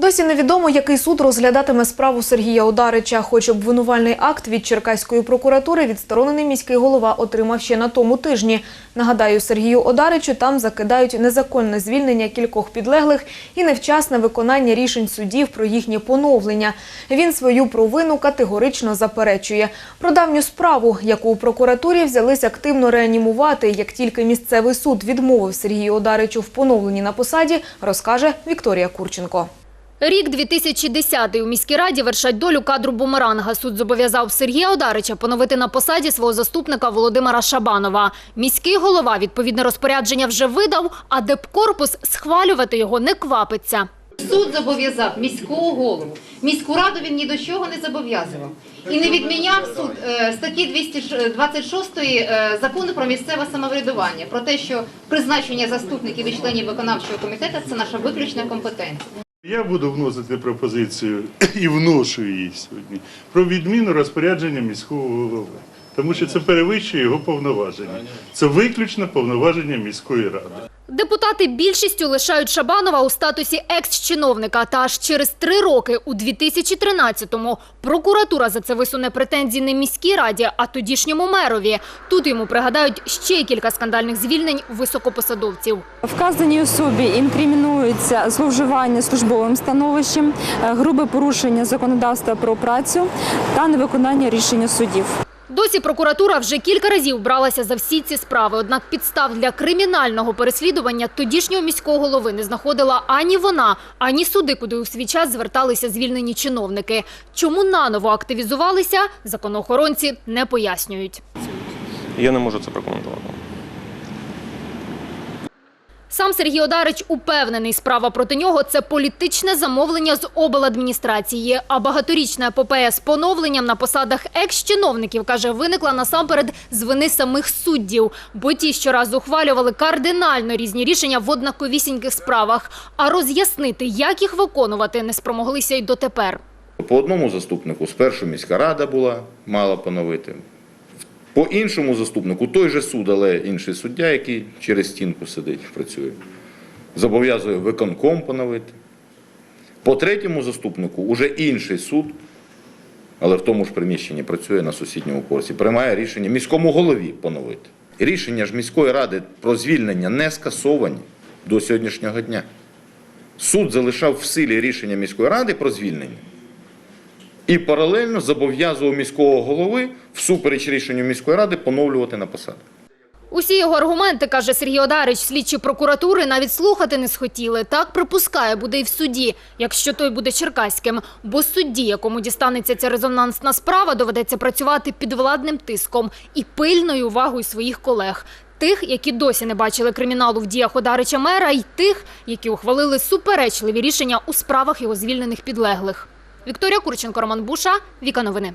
Досі невідомо, який суд розглядатиме справу Сергія Одарича. Хоч обвинувальний акт від Черкаської прокуратури відсторонений міський голова отримав ще на тому тижні. Нагадаю, Сергію Одаричу там закидають незаконне звільнення кількох підлеглих і невчасне виконання рішень судів про їхнє поновлення. Він свою провину категорично заперечує. Про давню справу, яку у прокуратурі взялись активно реанімувати, як тільки місцевий суд відмовив Сергію Одаричу в поновленні на посаді, розкаже Вікторія Курченко. Рік 2010 у міській раді вершать долю кадру бумеранга. Суд зобов'язав Сергія Одарича поновити на посаді свого заступника Володимира Шабанова. Міський голова відповідне розпорядження вже видав, а депкорпус схвалювати його не квапиться. Суд зобов'язав міського голову. Міську раду він ні до чого не зобов'язував. І не відміняв суд е, статті 226 е, закону про місцеве самоврядування про те, що призначення заступників і членів виконавчого комітету це наша виключна компетенція. Я буду вносити пропозицію і вношу її сьогодні про відміну розпорядження міського голови. Тому що це перевищує його повноваження. Це виключно повноваження міської ради. Депутати більшістю лишають Шабанова у статусі екс-чиновника. Та аж через три роки, у 2013-му, прокуратура за це висуне претензії не міській раді, а тодішньому мерові. Тут йому пригадають ще кілька скандальних звільнень високопосадовців. Вказаній особі інкримінується зловживання службовим становищем, е, грубе порушення законодавства про працю та невиконання рішення судів. Досі прокуратура вже кілька разів бралася за всі ці справи. Однак підстав для кримінального переслідування тодішнього міського голови не знаходила ані вона, ані суди, куди у свій час зверталися звільнені чиновники. Чому наново активізувалися, законоохоронці не пояснюють. Я не можу це прокоментувати. Сам Сергій Одарич упевнений, справа проти нього це політичне замовлення з обладміністрації. А багаторічна епопея з поновленням на посадах екс-чиновників, каже, виникла насамперед з вини самих суддів. Бо ті щоразу ухвалювали кардинально різні рішення в однаковісіньких справах. А роз'яснити, як їх виконувати, не спромоглися й дотепер. По одному заступнику спершу міська рада була, мала поновити. По іншому заступнику той же суд, але інший суддя, який через стінку сидить, працює, зобов'язує виконком поновити. По третьому заступнику уже інший суд, але в тому ж приміщенні працює на сусідньому поверсі, приймає рішення міському голові поновити. Рішення ж міської ради про звільнення не скасовані до сьогоднішнього дня. Суд залишав в силі рішення міської ради про звільнення і паралельно зобов'язував міського голови всупереч рішенню міської ради поновлювати на посаду. Усі його аргументи, каже Сергій Одарич, слідчі прокуратури навіть слухати не схотіли. Так припускає, буде і в суді, якщо той буде черкаським. Бо судді, якому дістанеться ця резонансна справа, доведеться працювати під владним тиском і пильною увагою своїх колег. Тих, які досі не бачили криміналу в діях Одарича мера, і тих, які ухвалили суперечливі рішення у справах його звільнених підлеглих. Вікторія Курченко, Роман Буша, Віка Новини.